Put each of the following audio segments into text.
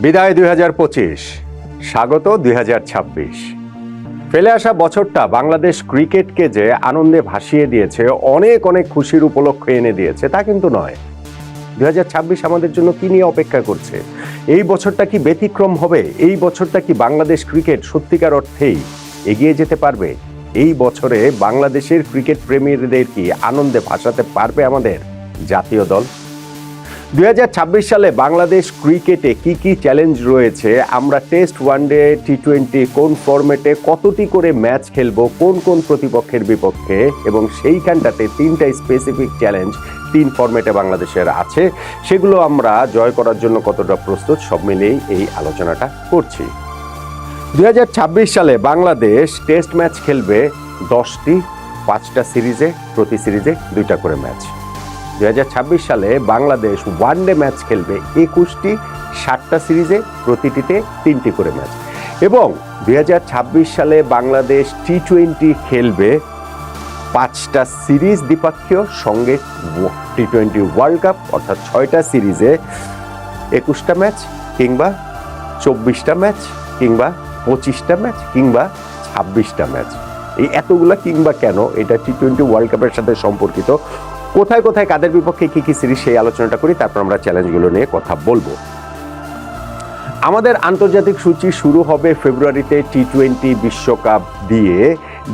বিদায় দুই হাজার পঁচিশ, স্বাগত দুই হাজার ছাব্বিশ। ফেলে আসা বছরটা বাংলাদেশ ক্রিকেটকে যে আনন্দে ভাসিয়ে দিয়েছে, অনেক অনেক খুশির উপলক্ষ এনে দিয়েছে, তা কিন্তু নয়। দুই আমাদের জন্য কি নিয়ে অপেক্ষা করছে? এই বছরটা কি ব্যতিক্রম হবে? এই বছরটা কি বাংলাদেশ ক্রিকেট সত্যিকার অর্থেই এগিয়ে যেতে পারবে? এই বছরে বাংলাদেশের ক্রিকেট প্রেমীদের কি আনন্দে ভাসাতে পারবে আমাদের জাতীয় দল? দু হাজার ছাব্বিশ সালে বাংলাদেশ ক্রিকেটে কি কি চ্যালেঞ্জ রয়েছে? আমরা টেস্ট ওয়ানডে টি টোয়েন্টি কোন ফরম্যাটে কতটি করে ম্যাচ খেলব, কোন কোন প্রতিপক্ষের বিপক্ষে? এবং সেইখানটাতে তিনটা স্পেসিফিক চ্যালেঞ্জ তিন ফরম্যাটে বাংলাদেশের আছে। সেগুলো আমরা জয় করার জন্য কতটা প্রস্তুত, সব মিলিয়েই এই আলোচনাটা করছি। দু হাজার ছাব্বিশ সালে বাংলাদেশ টেস্ট ম্যাচ খেলবে দশটি, পাঁচটা সিরিজে, প্রতি সিরিজে দুইটা করে ম্যাচ দুই হাজার ছাব্বিশ সালে বাংলাদেশ ওয়ানডে ম্যাচ খেলবে একুশটি ষাটটা সিরিজে প্রতিটিতে তিনটি করে ম্যাচ এবং দু হাজার ছাব্বিশ সালে বাংলাদেশ টি টোয়েন্টি খেলবে পাঁচটা সিরিজ দ্বিপাক্ষীয়, সঙ্গে টি টোয়েন্টি ওয়ার্ল্ড কাপ অর্থাৎ ছয়টা সিরিজে একুশটা ম্যাচ কিংবা চব্বিশটা ম্যাচ কিংবা পঁচিশটা ম্যাচ কিংবা ছাব্বিশটা ম্যাচ এই এতগুলা কিংবা কেন? এটা টি টোয়েন্টি ওয়ার্ল্ড কাপের সাথে সম্পর্কিত। কোথায় কোথায় কাদের বিপক্ষে কী কী সিরিজ সেই আলোচনাটা করি, তারপর আমরা চ্যালেঞ্জগুলো নিয়ে কথা বলব। আমাদের আন্তর্জাতিক সূচি শুরু হবে ফেব্রুয়ারিতে টি টোয়েন্টি বিশ্বকাপ দিয়ে,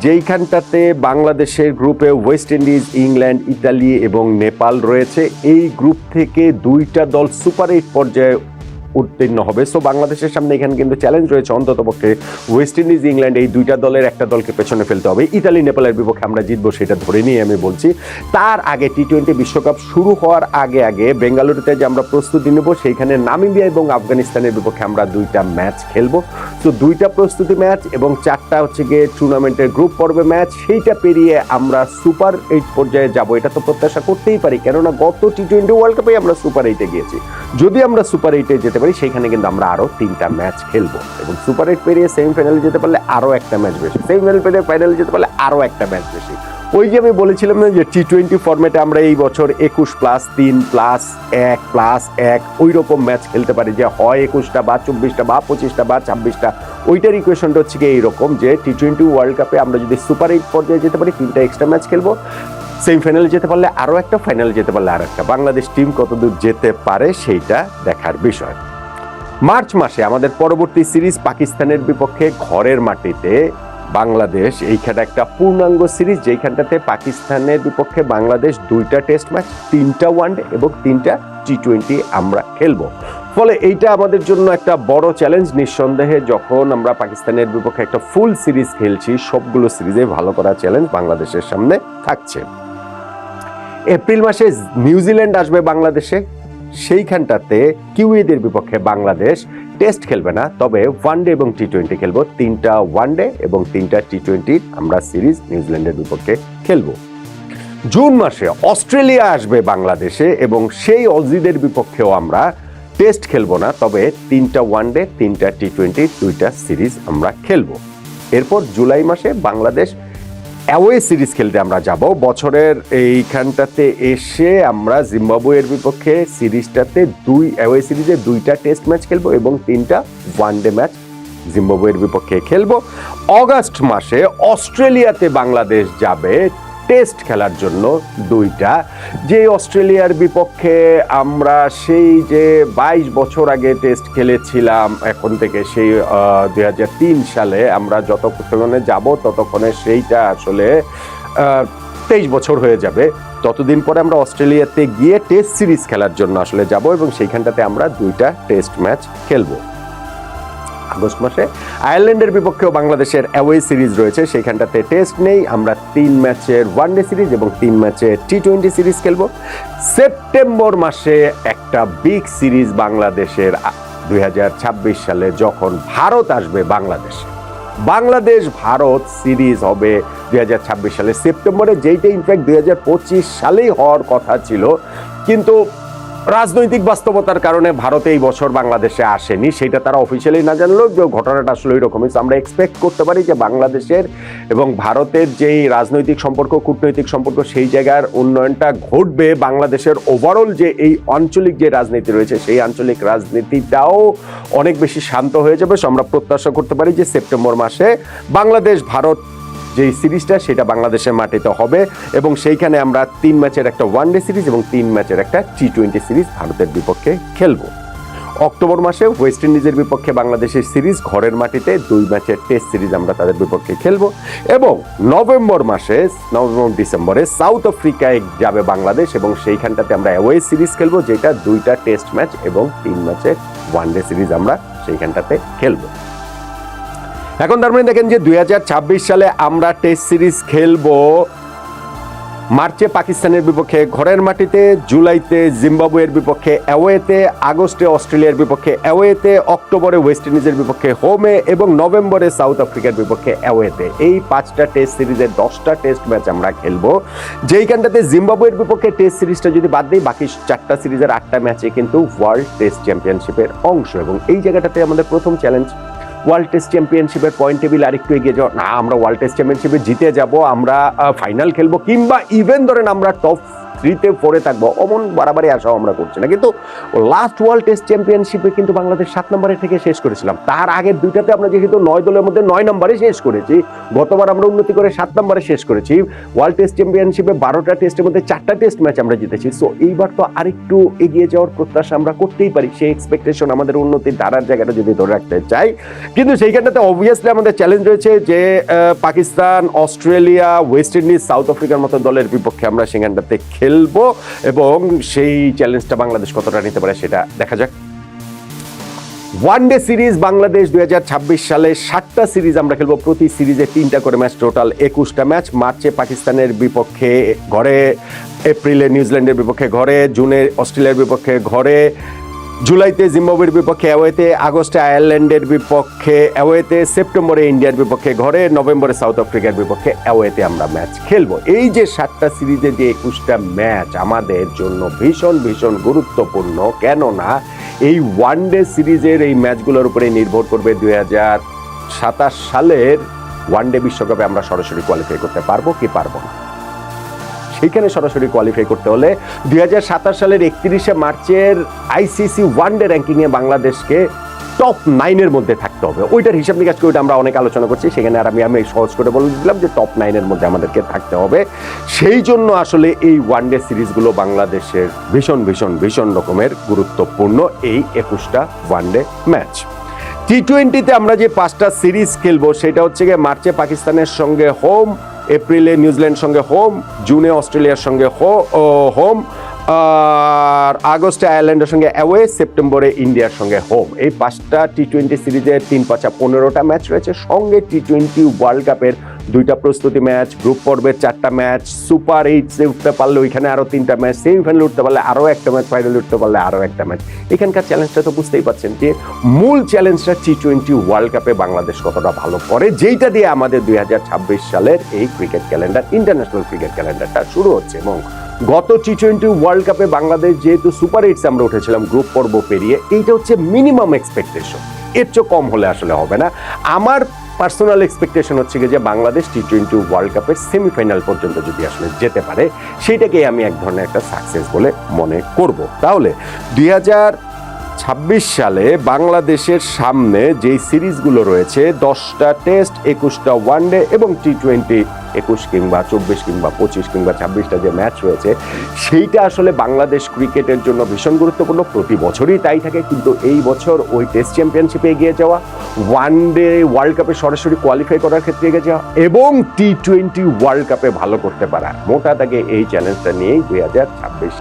যেইখানটাতে বাংলাদেশের গ্রুপে ওয়েস্ট ইন্ডিজ ইংল্যান্ড ইতালি এবং নেপাল রয়েছে। এই গ্রুপ থেকে দুইটা দল সুপার এইট পর্যায়ে উত্তীর্ণ হবে। সো বাংলাদেশের সামনে এখানে কিন্তু চ্যালেঞ্জ রয়েছে অন্তত পক্ষে ওয়েস্ট ইন্ডিজ ইংল্যান্ড এই দুইটা দলের একটা দলকে পেছনে ফেলতে হবে। ইতালি নেপালের বিপক্ষে আমরা জিতবো সেটা ধরে নিয়ে আমি বলছি। তার আগে টি টোয়েন্টি বিশ্বকাপ শুরু হওয়ার আগে আগে বেঙ্গালুরুতে যে আমরা প্রস্তুতি নেব সেইখানে নামিবিয়া এবং আফগানিস্তানের বিপক্ষে আমরা দুইটা ম্যাচ খেলব। তো দুইটা প্রস্তুতি ম্যাচ এবং চারটা হচ্ছে গিয়ে টুর্নামেন্টের গ্রুপ পর্বে ম্যাচ সেইটা পেরিয়ে আমরা সুপার এইট পর্যায়ে যাব। এটা তো প্রত্যাশা করতেই পারি। কেননা গত টি টোয়েন্টি ওয়ার্ল্ড কাপে আমরা সুপার এইটে গিয়েছি। যদি আমরা সুপার এইটে যেতে পারি, সেইখানে কিন্তু আমরা আরও তিনটা ম্যাচ খেলব। এবং সুপার এইট পেরিয়ে সেমিফাইনালে যেতে পারলে আরও একটা ম্যাচ বেশি। সেমিফাইনাল পেরিয়ে ফাইনালে যেতে পারলে আরও একটা ম্যাচ বেশি। ওই যে আমি বলেছিলাম না যে টি টোয়েন্টি ফর্মেটে আমরা এই বছর একুশ প্লাস তিন প্লাস এক প্লাস এক ওই রকম ম্যাচ খেলতে পারি যে হয় একুশটা বা চব্বিশটা বা পঁচিশটা বা ছাব্বিশটা। ওইটার ইকুয়েশনটা হচ্ছে কি এইরকম যে টি টোয়েন্টি ওয়ার্ল্ড কাপে আমরা যদি সুপার এইট পর্যায়ে যেতে পারি, তিনটা এক্সট্রা ম্যাচ খেলব। সেমিফাইনালে যেতে পারলে আরও একটা ফাইনালে যেতে পারলে আর একটা বাংলাদেশ টিম কতদূর যেতে পারে, সেইটা দেখার বিষয়। মার্চ মাসে আমাদের পরবর্তী সিরিজ পাকিস্তানের বিপক্ষে ঘরের মাটিতে বাংলাদেশ, এইখানে একটা পূর্ণাঙ্গ সিরিজ, যেইখানটাতে পাকিস্তানের বিপক্ষে বাংলাদেশ দুইটা টেস্ট ম্যাচ, তিনটা ওয়ানডে এবং তিনটা টি টোয়েন্টি আমরা খেলব। ফলে এইটা আমাদের জন্য একটা বড় চ্যালেঞ্জ। নিঃসন্দেহে যখন আমরা পাকিস্তানের বিপক্ষে একটা ফুল সিরিজ খেলছি, সবগুলো সিরিজে ভালো করা চ্যালেঞ্জ বাংলাদেশের সামনে থাকছে। এপ্রিল মাসে নিউজিল্যান্ড আসবে বাংলাদেশে। সেইখানটাতে কিউইদের বিপক্ষে বাংলাদেশ টেস্ট খেলবে না, তবে ওয়ানডে এবং টি টোয়েন্টি খেলব। তিনটা ওয়ানডে এবং তিনটা টি টোয়েন্টি আমরা সিরিজ নিউজিল্যান্ডের বিপক্ষে খেলব। জুন মাসে অস্ট্রেলিয়া আসবে বাংলাদেশে এবং সেই অজিদের বিপক্ষেও আমরা টেস্ট খেলব না, তবে তিনটা ওয়ানডে তিনটা টি টোয়েন্টি দুইটা সিরিজ আমরা খেলব। এরপর জুলাই মাসে বাংলাদেশ অ্যাওয়ে সিরিজ খেলতে আমরা যাব। বছরের এইখানটাতে এসে আমরা জিম্বাবুয়ের বিপক্ষে সিরিজটাতে দুই, অ্যাওয়ে সিরিজে দুইটা টেস্ট ম্যাচ খেলব এবং তিনটা ওয়ান ডে ম্যাচ জিম্বাবুয়ের বিপক্ষে খেলব। অগাস্ট মাসে অস্ট্রেলিয়াতে বাংলাদেশ যাবে টেস্ট খেলার জন্য দুইটা। যে অস্ট্রেলিয়ার বিপক্ষে আমরা সেই যে বাইশ বছর আগে টেস্ট খেলেছিলাম, এখন থেকে সেই দু হাজার তিন সালে আমরা যতক্ষণে যাব ততক্ষণে সেইটা আসলে তেইশ বছর হয়ে যাবে। ততদিন পরে আমরা অস্ট্রেলিয়াতে গিয়ে টেস্ট সিরিজ খেলার জন্য আসলে যাব এবং সেইখানটাতে আমরা দুইটা টেস্ট ম্যাচ খেলব। আগস্ট মাসে। আয়ারল্যান্ডের বিপক্ষেও বাংলাদেশের অ্যাওয়ে সিরিজ রয়েছে। সেইখানটাতে টেস্ট নেই। আমরা তিন ম্যাচের ওয়ানডে সিরিজ এবং তিন ম্যাচের টি টোয়েন্টি সিরিজ খেলব। সেপ্টেম্বর মাসে একটা বিগ সিরিজ বাংলাদেশের দুই হাজার ছাব্বিশ সালে যখন ভারত আসবে বাংলাদেশে। বাংলাদেশ ভারত সিরিজ হবে দুই হাজার ছাব্বিশ সালে সেপ্টেম্বরে, যেইটা ইনফ্যাক্ট দুই হাজার পঁচিশ সালেই হওয়ার কথা ছিল। কিন্তু রাজনৈতিক বাস্তবতার কারণে ভারতে এই বছর বাংলাদেশে আসেনি, সেটা তারা অফিসিয়ালি না জানলেও যে ঘটনাটা আসলে ওই রকমই আমরা এক্সপেক্ট করতে পারি যে বাংলাদেশের এবং ভারতের যেই রাজনৈতিক সম্পর্ক, কূটনৈতিক সম্পর্ক, সেই জায়গার উন্নয়নটা ঘটবে। বাংলাদেশের ওভারঅল যে এই আঞ্চলিক যে রাজনীতি রয়েছে, সেই আঞ্চলিক রাজনীতিটাও অনেক বেশি শান্ত হয়ে যাবে। So আমরা প্রত্যাশা করতে পারি যে সেপ্টেম্বর মাসে বাংলাদেশ ভারত যে সিরিজটা সেটা বাংলাদেশের মাটিতে হবে এবং সেইখানে আমরা তিন ম্যাচের একটা ওয়ানডে সিরিজ এবং তিন ম্যাচের একটা টি টোয়েন্টি সিরিজ ভারতের বিপক্ষে খেলব। অক্টোবর মাসে ওয়েস্ট ইন্ডিজের বিপক্ষে বাংলাদেশের সিরিজ, ঘরের মাটিতে দুই ম্যাচের টেস্ট সিরিজ আমরা তাদের বিপক্ষে খেলব এবং নভেম্বর মাসে, নভেম্বর ডিসেম্বরে সাউথ আফ্রিকায় যাবে বাংলাদেশ এবং সেইখানটাতে আমরা অ্যাওয়ে সিরিজ খেলব, যেটা দুইটা টেস্ট ম্যাচ এবং তিন ম্যাচের ওয়ানডে সিরিজ আমরা সেইখানটাতে খেলব। এখন তার মানে দেখেন যে দুই হাজার ছাব্বিশ সালে আমরা টেস্ট সিরিজ খেলব। মার্চে পাকিস্তানের বিপক্ষে, ঘরের মাটিতে, জুলাইতে, জিম্বাবুয়ের বিপক্ষে, অ্যাওয়েতে, আগস্টে অস্ট্রেলিয়ার বিপক্ষে, অ্যাওয়েতে, অক্টোবরে ওয়েস্ট ইন্ডিজের বিপক্ষে, হোমে এবং নভেম্বরে সাউথ আফ্রিকার বিপক্ষে, অ্যাওয়েতে। এই পাঁচটা টেস্ট সিরিজের দশটা টেস্ট ম্যাচ আমরা খেলব। যেইখানটাতে জিম্বাবুয়ের বিপক্ষে টেস্ট সিরিজটা যদি বাদ দিই, বাকি চারটা সিরিজের আটটা ম্যাচে কিন্তু ওয়ার্ল্ড টেস্ট চ্যাম্পিয়নশিপের অংশ। এবং এই জায়গাটাতে আমাদের প্রথম চ্যালেঞ্জ ওয়ার্ল্ড টেস্ট চ্যাম্পিয়নশিপের পয়েন্ট টেবিল আরেকটু এগিয়ে যাওয়া না, আমরা ওয়ার্ল্ড টেস্ট চ্যাম্পিয়নশিপে জিতে যাব, আমরা ফাইনাল খেলব, কিংবা ইভেন ধরেন আমরা টপ থ্রিতে পড়ে থাকব। অমন বাড়াবাড়ি আশাও আমরা করছি না। কিন্তু লাস্ট ওয়ার্ল্ড টেস্ট চ্যাম্পিয়নশিপে কিন্তু বাংলাদেশ সাত নম্বরে থেকে শেষ করেছিলাম। তার আগের দুইটাতে আমরা যেহেতু নয় দলের মধ্যে নয় নম্বরে শেষ করেছি, গতবার আমরা উন্নতি করে সাত নম্বরে শেষ করেছি। ওয়ার্ল্ড টেস্ট চ্যাম্পিয়নশিপে বারোটা টেস্টের মধ্যে চারটা টেস্ট ম্যাচ আমরা জিতেছি। সো এইবার তো আরেকটু এগিয়ে যাওয়ার প্রত্যাশা আমরা করতেই পারি। সেই এক্সপেকটেশন আমাদের উন্নতির ধারার জায়গাটা যদি ধরে রাখতে চাই। কিন্তু সেইখানটাতে অবভিয়াসলি আমাদের চ্যালেঞ্জ রয়েছে যে Pakistan, Australia West Indies South আফ্রিকার মতো দলের বিপক্ষে আমরা সেখানটাতে খেলব এবং সেই চ্যালেঞ্জটা বাংলাদেশ কতটা নিতে পারে সেটা দেখা যাক। ওয়ান ডে সিরিজ বাংলাদেশ দুই সালে সাতটা সিরিজ আমরা খেলব। প্রতি সিরিজে তিনটা করে ম্যাচ টোটাল একুশটা ম্যাচ মার্চে পাকিস্তানের বিপক্ষে ঘরে, এপ্রিলে নিউজিল্যান্ডের বিপক্ষে ঘরে, জুনে অস্ট্রেলিয়ার বিপক্ষে ঘরে জুলাইতে জিম্বাবুয়ের বিপক্ষে, অ্যাওয়েতে আগস্টে আয়ারল্যান্ডের বিপক্ষে, অ্যাওয়েতে সেপ্টেম্বরে ইন্ডিয়ার বিপক্ষে, ঘরে নভেম্বরে সাউথ আফ্রিকার বিপক্ষে, অ্যাওয়েতে আমরা ম্যাচ খেলব। এই যে সাতটা সিরিজে যে একুশটা ম্যাচ আমাদের জন্য ভীষণ ভীষণ গুরুত্বপূর্ণ, কেননা এই ওয়ান ডে সিরিজের এই ম্যাচগুলোর উপরে নির্ভর করবে দুই হাজার সাতাশ সালের ওয়ানডে বিশ্বকাপে আমরা সরাসরি কোয়ালিফাই করতে পারব কি পারব না। সেইখানে সরাসরি কোয়ালিফাই করতে হলে দুই হাজার সাতাশ সালের একত্রিশে মার্চের আইসিসি ওয়ানডে র্যাঙ্কিংয়ে বাংলাদেশকে টপ নাইনের মধ্যে থাকতে হবে। ওইটার হিসাব নিকাশ করে আমরা অনেক আলোচনা করছি। সেখানে আর আমি আমি সহজ করে বলে দিলাম যে টপ নাইনের মধ্যে আমাদেরকে থাকতে হবে। সেই জন্য আসলে এই ওয়ানডে সিরিজগুলো বাংলাদেশের ভীষণ ভীষণ ভীষণ রকমের গুরুত্বপূর্ণ এই একুশটা ওয়ানডে ম্যাচ টি টোয়েন্টিতে আমরা যে পাঁচটা সিরিজ খেলব, সেটা হচ্ছে গিয়ে মার্চে পাকিস্তানের সঙ্গে হোম এপ্রিলে নিউজিল্যান্ড সঙ্গে হোম, জুনে অস্ট্রেলিয়ার সঙ্গে হোম, আর আগস্টে আয়ারল্যান্ডের সঙ্গে অ্যাওয়ে, সেপ্টেম্বরে ইন্ডিয়ার সঙ্গে হোম। এই পাঁচটা টি টোয়েন্টি সিরিজের তিন পাঁচা পনেরোটা ম্যাচ রয়েছে। সঙ্গে টি টোয়েন্টি ওয়ার্ল্ড কাপের দুইটা প্রস্তুতি ম্যাচ, গ্রুপ পর্বের চারটা ম্যাচ, সুপার এইটসে উঠতে পারলে ওইখানে আরও তিনটা ম্যাচ, সেমিফাইনাল উঠতে পারলে আরও একটা ম্যাচ, ফাইনাল উঠতে পারলে আরও একটা ম্যাচ। এখানকার চ্যালেঞ্জটা তো বুঝতেই পারছেন যে মূল চ্যালেঞ্জটা টি টোয়েন্টি ওয়ার্ল্ড কাপে বাংলাদেশ কতটা ভালো করে, যেইটা দিয়ে আমাদের দুই হাজার ছাব্বিশ সালের এই ক্রিকেট ক্যালেন্ডার ইন্টারন্যাশনাল ক্রিকেট ক্যালেন্ডারটা শুরু হচ্ছে। এবং গত টি টোয়েন্টি ওয়ার্ল্ড কাপে বাংলাদেশ যেহেতু সুপার এইটস আমরা উঠেছিলাম গ্রুপ পর্ব পেরিয়ে, এইটা হচ্ছে মিনিমাম এক্সপেকটেশন এর চেয়ে কম হলে আসলে হবে না। আমার পার্সোনাল এক্সপেকটেশন হচ্ছে যে বাংলাদেশ টি টোয়েন্টি ওয়ার্ল্ড কাপের সেমিফাইনাল পর্যন্ত যদি আসলে যেতে পারে সেইটাকেই আমি এক ধরনের একটা সাকসেস বলে মনে করব। তাহলে দুই ছাব্বিশ সালে বাংলাদেশের সামনে যেই সিরিজগুলো রয়েছে, দশটা টেস্ট একুশটা ওয়ানডে এবং টি টোয়েন্টি একুশ কিংবা চব্বিশ কিংবা পঁচিশ কিংবা ছাব্বিশটা যে ম্যাচ রয়েছে, সেইটা আসলে বাংলাদেশ ক্রিকেটের জন্য ভীষণ গুরুত্বপূর্ণ। প্রতি বছরই তাই থাকে, কিন্তু এই বছর ওই টেস্ট চ্যাম্পিয়নশিপে এগিয়ে যাওয়া ওয়ান ডে ওয়ার্ল্ড কাপে সরাসরি কোয়ালিফাই করার ক্ষেত্রে এগিয়ে যাওয়া এবং টি টোয়েন্টি ওয়ার্ল্ড কাপে ভালো করতে পারা, মোটা তাকে এই চ্যালেঞ্জটা নিয়েই দুই হাজার ছাব্বিশ।